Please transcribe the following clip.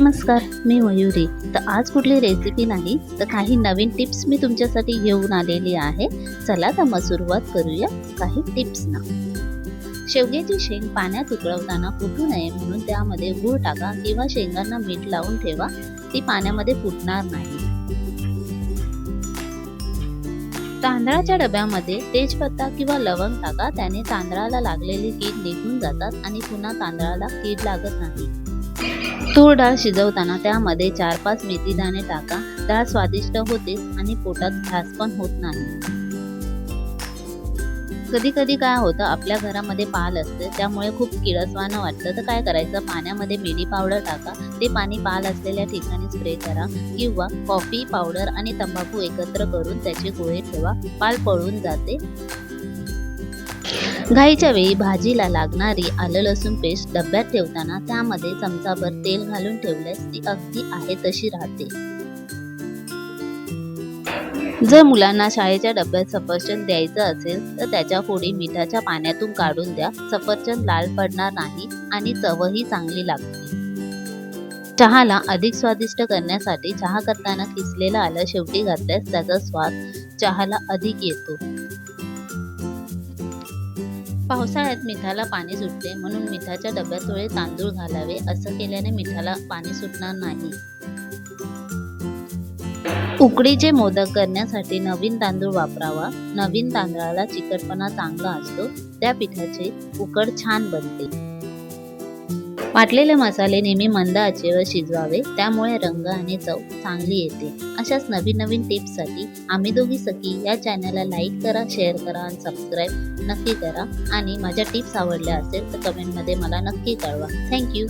नमस्कार मी मयुरी. तर आज कुठली रेसिपी नाही तर काही नवीन टिप्स मी तुमच्यासाठी घेऊन आलेली आहे. चला तर मग सुरुवात करूया काही टिप्सना शेवग्याची शेंग पाण्यात उकळवताना फुटू नये म्हणून त्यामध्ये गूळ टाका किंवा शेंगांना मीठ लावून ठेवा. ती पाण्यामध्ये फुटणार नाही. तांदळाच्या डब्यामध्ये तेजपत्ता किंवा लवंग टाका. त्याने तांदळाला लागलेली कीड निघून जातात आणि पुन्हा तांदळाला कीड लागत नाही. तूर डाळ शिजवताना त्यामध्ये चार पाच मेथी दाणे टाका. डाळ स्वादिष्ट होते आणि पोटात घास पण होत नाही. कधी कधी काय होतं आपल्या घरामध्ये पाल असते त्यामुळे खूप किळसवानं वाटतं. तर काय करायचं पाण्यामध्ये मिरी पावडर टाका. ते पाणी पाल असलेल्या ठिकाणी स्प्रे करा किंवा कॉफी पावडर आणि तंबाखू एकत्र करून त्याचे गोळे ठेवा. पाल पळून जाते. घाईच्या वेळी भाजीला लागणारी आलं लसूण पेस्ट डब्यात ठेवताना त्यामध्ये चमचाभर तेल घालून ठेवल्यास ती अगदी आहे तशी राहते. जर मुलांना शाळेच्या डब्यात सफरचंद द्यायचं असेल तर त्याच्या फोडी मिठाच्या पाण्यातून काढून द्या. सफरचंद लाल पडणार नाही आणि चवही चांगली लागते. चहाला अधिक स्वादिष्ट करण्यासाठी चहा करताना किसलेलं आलं शेवटी घातल्यास त्याचा स्वाद चहाला अधिक येतो. पावसाळ्यात मिठाला पाणी सुटते म्हणून मिठाच्या डब्यात थोडे तांदूळ घालावे असं केल्याने मिठाला पाणी सुटणार नाही. उकडीचे मोदक करण्यासाठी नवीन तांदूळ वापरावा. नवीन तांदळाला चिकटपणा चांगला असतो. त्या पिठाचे उकड छान बनते. वाटलेले मसाले नेहमी मंद आचेवर शिजवावे त्यामुळे रंग आणि चव चांगली येते. अशाच नवीन नवीन टिप्ससाठी आम्ही दोघी सखी या चॅनलला लाईक करा शेअर करा आणि सबस्क्राईब नक्की करा. आणि माझ्या टिप्स आवडल्या असेल तर कमेंटमध्ये मला नक्की कळवा. थँक्यू.